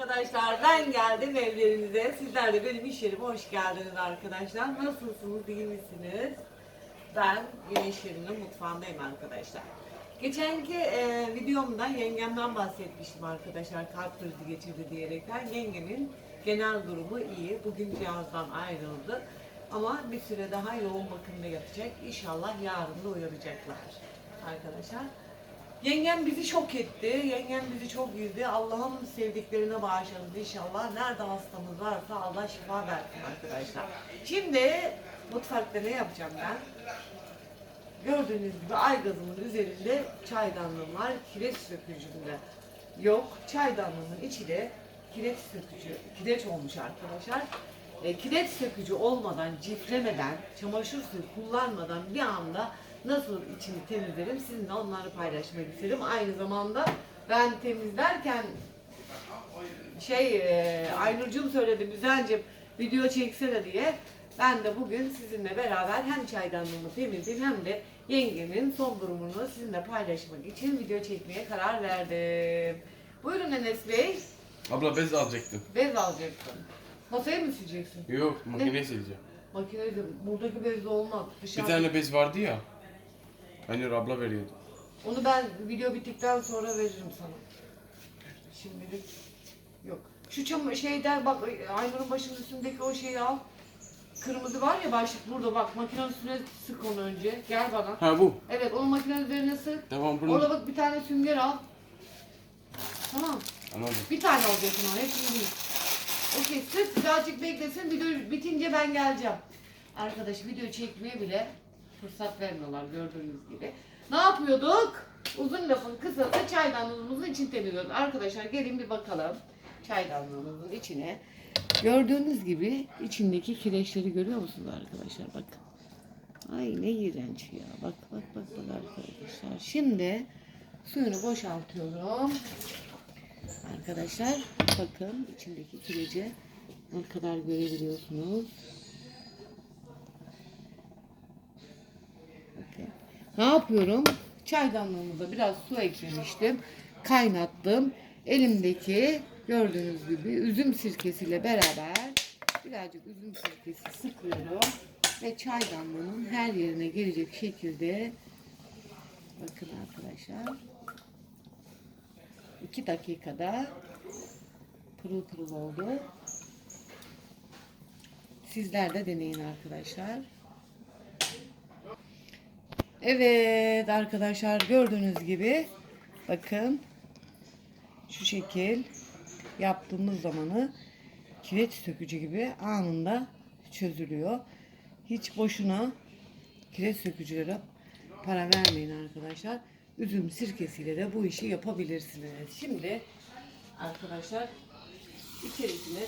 arkadaşlar ben geldim evlerinize. Sizler de benim iş yerime hoş geldiniz arkadaşlar. Nasılsınız, iyi misiniz? Ben yine iş yerimin mutfağındayım arkadaşlar. Geçenki e, videomda yengemden bahsetmiştim arkadaşlar kalp krizi geçirdi diyerekten. Yengemin genel durumu iyi. Bugün cihazdan ayrıldı. Ama bir süre daha yoğun bakımda yatacak. İnşallah yarın da uyanacaklar arkadaşlar. Yengem bizi şok etti. Yengem bizi çok üzdü. Allah'ım sevdiklerine bağışlasın inşallah. Nerede hastamız varsa Allah şifa versin arkadaşlar. Şimdi mutfakta ne yapacağım ben? Gördüğünüz gibi aygazımın üzerinde çaydanlığım var. Kireç sökücümde yok. Çaydanlığımın içi de kireç sökücü, kireç olmuş arkadaşlar. E, kireç sökücü olmadan, ciflemeden, çamaşır suyu kullanmadan bir anda nasıl içini temizlerim sizinle onları paylaşmak isterim. Aynı zamanda ben temizlerken şey e, Aynur'cum söyledi Müzen'cim video çeksene diye. Ben de bugün sizinle beraber hem çaydanlığımı temizleyip hem de yengemin son durumunu sizinle paylaşmak için video çekmeye karar verdim. Buyurun Enes Bey. Abla bez alacaktım. Bez alacaksın. Masayı mı sileceksin? Yok makineye sileceğim. Makinede buradaki bezde olmaz. Bir Dışarıda. tane bez vardı ya. Aynur abla veriyordu. Onu ben video bittikten sonra veririm sana. Şimdilik yok. Şu çam şeyden bak Aynur'un başının üstündeki o şeyi al. Kırmızı var ya başlık burada bak makinenin üstüne sık onu önce. Gel bana. Ha bu. Evet onu makinenin üzerine sık. Tamam bunu. Orada bak bir tane sünger al. Tamam. Anladım. Bir tane alacaksın o hepsini değil. Okey sık birazcık beklesin video bitince ben geleceğim. Arkadaş video çekmeye bile fırsat vermiyorlar gördüğünüz gibi. Ne yapıyorduk? Uzun lafın kısası çaydanlığımızın için temizliyorduk. Arkadaşlar gelin bir bakalım çaydanlığımızın içine. Gördüğünüz gibi içindeki kireçleri görüyor musunuz arkadaşlar? Bakın. Ay ne iğrenç ya. Bak bak bak bak arkadaşlar. Şimdi suyunu boşaltıyorum. Arkadaşlar bakın içindeki kireci ne kadar görebiliyorsunuz. Ne yapıyorum? Çaydanlığımıza biraz su eklemiştim. Kaynattım. Elimdeki gördüğünüz gibi üzüm sirkesiyle beraber birazcık üzüm sirkesi sıkıyorum. Ve çaydanlığın her yerine gelecek şekilde bakın arkadaşlar 2 dakikada pırıl pırıl oldu. Sizler de deneyin arkadaşlar. Evet arkadaşlar gördüğünüz gibi bakın şu şekil yaptığımız zamanı kireç sökücü gibi anında çözülüyor. Hiç boşuna kireç sökücülere para vermeyin arkadaşlar. Üzüm sirkesiyle de bu işi yapabilirsiniz. Şimdi arkadaşlar içerisine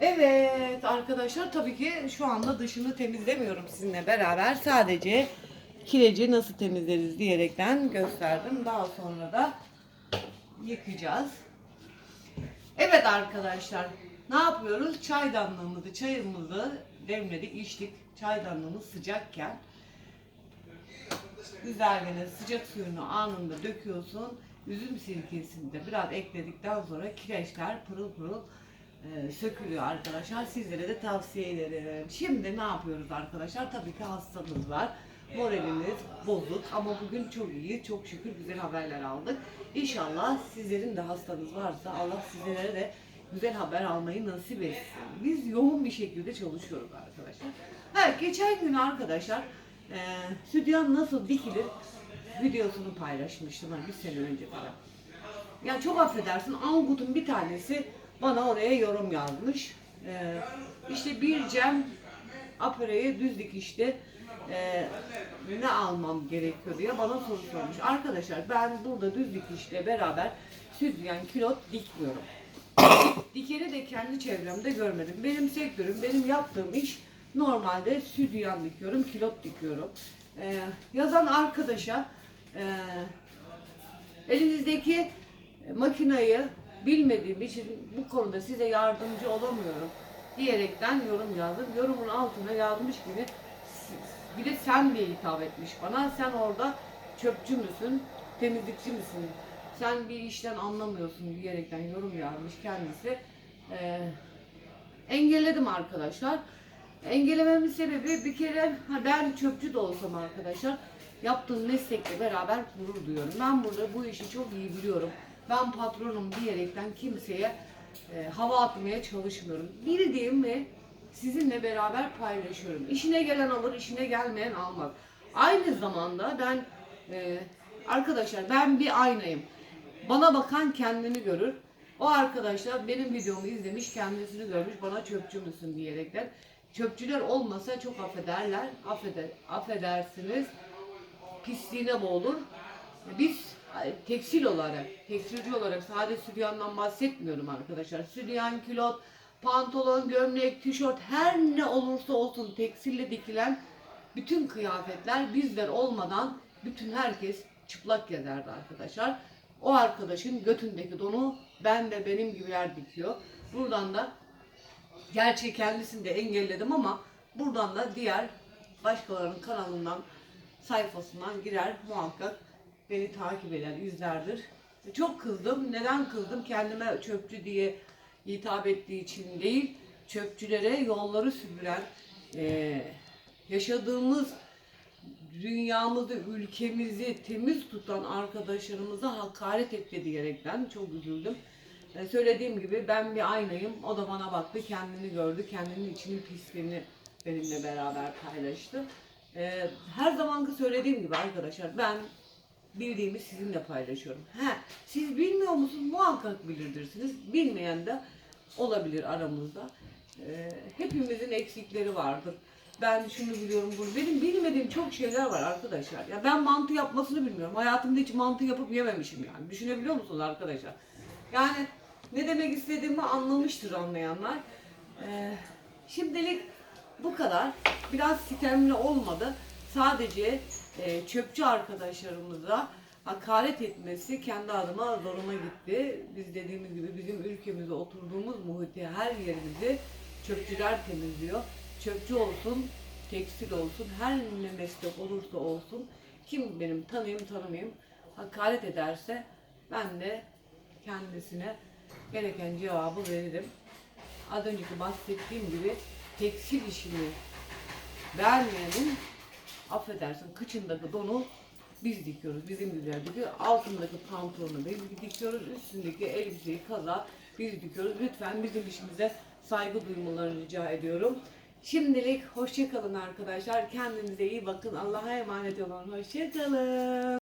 Evet arkadaşlar tabii ki şu anda dışını temizlemiyorum sizinle beraber. Sadece kireci nasıl temizleriz diyerekten gösterdim. Daha sonra da yıkayacağız. Evet arkadaşlar ne yapıyoruz? Çaydanlığımızı, çayımızı demledik, içtik. Çaydanlığımız sıcakken üzerine sıcak suyunu anında döküyorsun. Üzüm sirkesini de biraz ekledikten sonra kireçler pırıl pırıl e, sökülüyor arkadaşlar. Sizlere de tavsiye ederim. Şimdi ne yapıyoruz arkadaşlar? Tabii ki hastamız var. Moralimiz bozuk ama bugün çok iyi, çok şükür güzel haberler aldık. İnşallah sizlerin de hastanız varsa Allah sizlere de güzel haber almayı nasip etsin. Biz yoğun bir şekilde çalışıyoruz arkadaşlar. Evet, geçen gün arkadaşlar e, stüdyon nasıl dikilir videosunu paylaşmıştım bir sene önce falan. Ya çok affedersin Angut'un bir tanesi bana oraya yorum yazmış. Ee, işte bir cem apereye düz dikişte e, ne almam gerekiyor diye bana soru sormuş. Arkadaşlar ben burada düz dikişle beraber süzyen kilot dikmiyorum. Dikeni de kendi çevremde görmedim. Benim sektörüm, benim yaptığım iş normalde südyen dikiyorum, kilot dikiyorum. Ee, yazan arkadaşa e, elinizdeki makinayı bilmediğim için bu konuda size yardımcı olamıyorum diyerekten yorum yazdım. Yorumun altına yazmış gibi bir de sen diye hitap etmiş bana. Sen orada çöpçü müsün, temizlikçi misin? Sen bir işten anlamıyorsun diyerekten yorum yazmış kendisi. Ee, engelledim arkadaşlar. Engellememin sebebi bir kere ben çöpçü de olsam arkadaşlar yaptığım meslekle beraber gurur duyuyorum. Ben burada bu işi çok iyi biliyorum. Ben patronum diyerekten kimseye e, hava atmaya çalışmıyorum. Bildiğimi sizinle beraber paylaşıyorum. İşine gelen alır, işine gelmeyen almaz. Aynı zamanda ben e, arkadaşlar ben bir aynayım. Bana bakan kendini görür. O arkadaşlar benim videomu izlemiş, kendisini görmüş, bana çöpçü müsün diyerekten. Çöpçüler olmasa çok affederler, affeder, affedersiniz, pisliğine boğulur. Biz tekstil olarak, tekstilci olarak sadece sütyandan bahsetmiyorum arkadaşlar. Sütyan, külot, pantolon, gömlek, tişört her ne olursa olsun tekstille dikilen bütün kıyafetler bizler olmadan bütün herkes çıplak gezerdi arkadaşlar. O arkadaşın götündeki donu ben de benim gibiler dikiyor. Buradan da gerçi kendisini de engelledim ama buradan da diğer başkalarının kanalından sayfasından girer muhakkak beni takip eden izlerdir. Çok kızdım. Neden kızdım? Kendime çöpçü diye hitap ettiği için değil, çöpçülere yolları süpüren, eee, yaşadığımız dünyamızı, ülkemizi temiz tutan arkadaşlarımıza hakaret etti diyerekten çok üzüldüm. E, söylediğim gibi ben bir aynayım. O da bana baktı, kendini gördü, kendinin içinin pisliğini benimle beraber paylaştı. E, her zamanki söylediğim gibi arkadaşlar ben bildiğimi sizinle paylaşıyorum. He, siz bilmiyor musunuz? Muhakkak bilirdirsiniz. Bilmeyen de olabilir aramızda. E, hepimizin eksikleri vardır. Ben şunu biliyorum, bunu. Benim bilmediğim çok şeyler var arkadaşlar. Ya ben mantı yapmasını bilmiyorum. Hayatımda hiç mantı yapıp yememişim yani. Düşünebiliyor musunuz arkadaşlar? Yani ne demek istediğimi anlamıştır anlayanlar. Ee, şimdilik bu kadar. Biraz sitemli olmadı. Sadece e, çöpçü arkadaşlarımıza hakaret etmesi kendi adıma zoruma gitti. Biz dediğimiz gibi bizim ülkemizde oturduğumuz muhiti her yerimizi çöpçüler temizliyor. Çöpçü olsun, tekstil olsun, her ne meslek olursa olsun kim benim tanıyım tanımayayım hakaret ederse ben de kendisine gereken cevabı veririm. Az önceki bahsettiğim gibi tekstil işini vermeyenin affedersin kıçındaki donu biz dikiyoruz. Bizim gibiler dikiyor. Altındaki pantolonu biz dikiyoruz. Üstündeki elbiseyi kaza biz dikiyoruz. Lütfen bizim işimize saygı duymalarını rica ediyorum. Şimdilik hoşçakalın arkadaşlar. Kendinize iyi bakın. Allah'a emanet olun. Hoşçakalın.